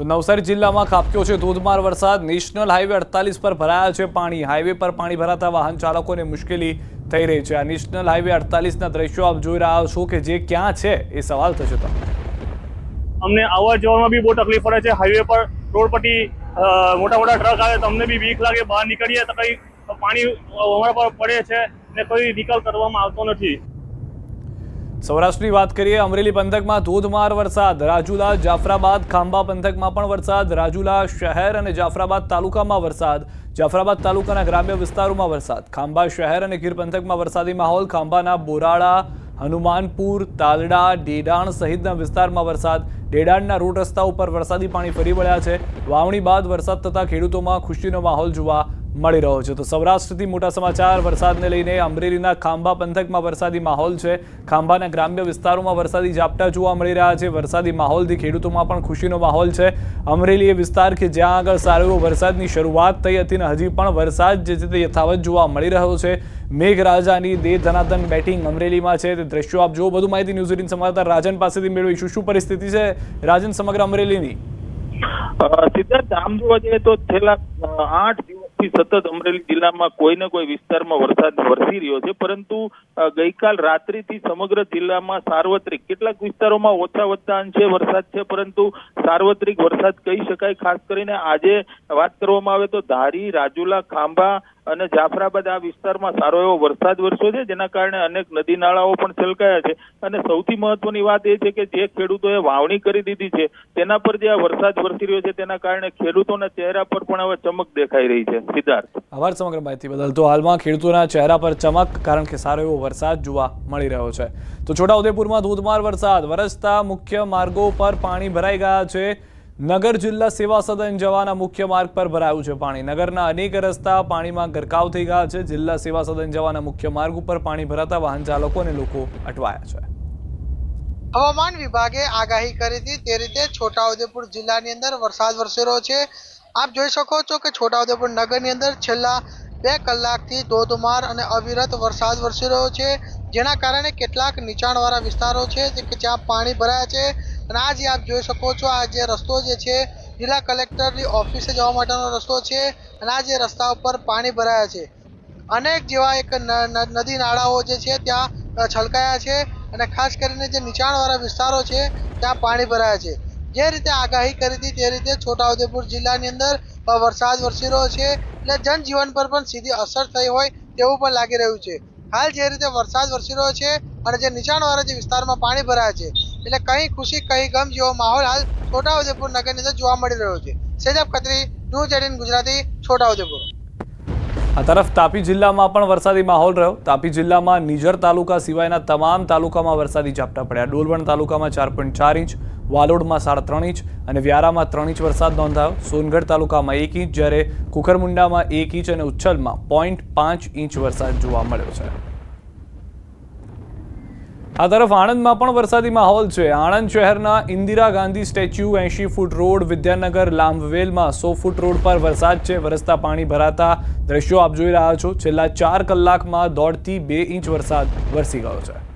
તો નવસારી જિલ્લામાં ખાબક્યો છે ધોધમાર વરસાદ. નેશનલ હાઈવે અડતાલીસ પર ભરાયા છે પાણી. હાઈવે પર પાણી ભરાતા વાહન ચાલકોને મુશ્કેલી થઈ રહી છે. આ નેશનલ હાઈવે અડતાલીસના દ્રશ્યો આપ જોઈ રહ્યા છો કે જે ક્યાં છે એ સવાલ થશે તમને અમને આવવા જવામાં બી બહુ તકલીફ પડે છે. હાઈવે પર રોડ પટ્ટી મોટા મોટા ટ્રક આવે તો અમને બી બીક લાગે. બહાર નીકળીએ તો કઈ પાણી અમારા પર પડે છે ને કોઈ નિકાલ કરવામાં આવતો નથી. સૌરાષ્ટ્રની વાત કરીએ, અમરેલી પંથકમાં ધોધમાર વરસાદ. રાજુલા, જાફરાબાદ, ખાંભા પંથકમાં પણ વરસાદ. રાજુલા શહેર અને જાફરાબાદ તાલુકામાં વરસાદ. જાફરાબાદ તાલુકાના ગ્રામ્ય વિસ્તારોમાં વરસાદ. ખાંભા શહેર અને ગીર પંથકમાં વરસાદી માહોલ. ખાંભાના બોરાળા, હનુમાનપુર, તાલડા, ડેડાણ સહિતના વિસ્તારમાં વરસાદ. ડેડાણના રોડ રસ્તા ઉપર વરસાદી પાણી ફરી વળ્યા છે. વાવણી બાદ વરસાદ થતાં ખેડૂતોમાં ખુશીનો માહોલ જોવા મળી રહ્યો છે. તો સૌરાષ્ટ્રથી મોટા સમાચાર, વરસાદને લઈને અમરેલીના ખાંભા પંથકમાં વરસાદી માહોલ છે. ખાંભાના ગ્રામ્ય વિસ્તારોમાં વરસાદી ઝાપટા જોવા મળી રહ્યા છે. વરસાદી માહોલથી ખેડૂતોમાં પણ ખુશીનો માહોલ છે. અમરેલી એ વિસ્તાર કે જ્યાં આગળ સારો વરસાદની શરૂઆત થઈ હતી ને હજી પણ વરસાદ જે છે તે યથાવત જોવા મળી રહ્યો છે. મેઘરાજાની દે ધનાધન બેટિંગ અમરેલીમાં છે. તે દ્રશ્યો આપ જો વધુ માહિતી ન્યૂઝ એટીન સમાચાર રાજન પાસેથી મેળવીશું. શું પરિસ્થિતિ છે રાજન સમગ્ર અમરેલીની? સિદ્ધાર્થ, આમ જોવા જઈએ તો છેલ્લા આઠ આઠ દિવસથી સતત અમરેલી જિલ્લામાં કોઈ ને કોઈ વિસ્તારમાં વરસાદ વરસી રહ્યો છે, પરંતુ ગઈકાલ રાત્રિથી સમગ્ર જિલ્લામાં સાર્વત્રિક કેટલાક વિસ્તારોમાં ઓછા વધતા અંશે વરસાદ છે, પરંતુ સાર્વત્રિક વરસાદ કહી શકાય. ખાસ કરીને આજે વાત કરવામાં આવે તો ધારી, રાજુલા, ખાંભા અને જાફરાબાદ આ વિસ્તારમાં સારો એવો વરસાદ વરસ્યો છે, જેના કારણે અનેક નદી નાળાઓ પણ છલકાયા છે. અને સૌથી મહત્વની વાત એ છે કે જે ખેડૂતોએ વાવણી કરી દીધી છે, તેના પર જે આ વરસાદ વરસી રહ્યો છે, તેના કારણે ખેડૂતોના ચહેરા પર પણ હવે ચમક દેખાઈ રહી છે. સિદ્ધાર્થ. આભાર સમગ્ર માહિતી બદલ. તો હાલમાં ખેડૂતોના ચહેરા પર ચમક, કારણ કે સારો એવો વરસાદ જોવા મળી રહ્યો છે. તો છોટાઉદેપુરમાં ધોધમાર વરસાદ. વરસતા મુખ્ય માર્ગો પર પાણી ભરાઈ ગયા છે. નગર જિલ્લા સેવા સદન જવાના મુખ્ય માર્ગ પર ભરાયું છે પાણી. નગરના અનેક રસ્તા પાણીમાં ગરકાવ થઈ ગયા છે. જિલ્લા સેવા સદન જવાના મુખ્ય માર્ગ ઉપર પાણી ભરાતા વાહન ચાલકો અને લોકો અટવાયા છે. હવામાન વિભાગે આગાહી કરી હતી તે રીતે છોટાઉદેપુર જિલ્લાની અંદર વરસાદ વરસી રહ્યો છે. આપ જોઈ શકો છો કે છોટાઉદેપુર નગરની અંદર છેલ્લા બે કલાકથી ધોધમાર અને અવિરત વરસાદ વરસી રહ્યો છે. જેના કારણે કેટલાક નીચાણવાળા વિસ્તારો છે કે જ્યાં પાણી ભરાયા છે. અને આ જે આપ જોઈ શકો છો, આ જે રસ્તો જે છે, જિલ્લા કલેક્ટરની ઓફિસે જવા માટેનો રસ્તો છે અને આ જે રસ્તા ઉપર પાણી ભરાયા છે. અનેક જેવા એક નદી નાળાઓ જે છે, ત્યાં છલકાયા છે અને ખાસ કરીને જે નીચાણવાળા વિસ્તારો છે, ત્યાં પાણી ભરાયા છે. જે રીતે આગાહી કરી હતી તે રીતે છોટાઉદેપુર જિલ્લાની અંદર વરસાદ વરસી રહ્યો છે એટલે જનજીવન પર પણ સીધી અસર થઈ હોય તેવું પણ લાગી રહ્યું છે. હાલ જે રીતે વરસાદ વરસી રહ્યો છે અને જે નીચાણવાળા જે વિસ્તારમાં પાણી ભરાયા છે એટલે કઈ ખુશી, કઈ ગમ જેવો માહોલ હાલ છોટાઉદેપુર નગરની અંદર જોવા મળી રહ્યો છે. સેજબ ખત્રી ન્યૂઝ એટીન ગુજરાતી, છોટાઉદેપુર. આ તરફ તાપી જિલ્લામાં પણ વરસાદી માહોલ રહ્યો. તાપી જિલ્લામાં નિઝર તાલુકા સિવાયના તમામ તાલુકામાં વરસાદી ઝાપટા પડ્યા. ડોલવણ તાલુકામાં ચાર પોઈન્ટ ચાર ઇંચ, વાલોડમાં સાડા ત્રણ ઇંચ અને વ્યારામાં ત્રણ ઇંચ વરસાદ નોંધાયો. સોનગઢ તાલુકામાં એક ઇંચ, જ્યારે કુકરમુંડામાં એક ઇંચ અને ઉચ્છલમાં પોઈન્ટ પાંચ ઇંચ વરસાદ જોવા મળ્યો છે. આ તરફ આણંદમાં પણ વરસાદી માહોલ છે. આણંદ શહેરના ઇન્દિરા ગાંધી સ્ટેચ્યુ એંશી ફૂટ રોડ, વિદ્યાનગર લાંબવેલમાં સો ફૂટ રોડ પર વરસાદ છે. વરસતા પાણી ભરાતા દ્રશ્યો આપ જોઈ રહ્યા છો. છેલ્લા ચાર કલાકમાં દોઢથી બે ઇંચ વરસાદ વરસી ગયો છે.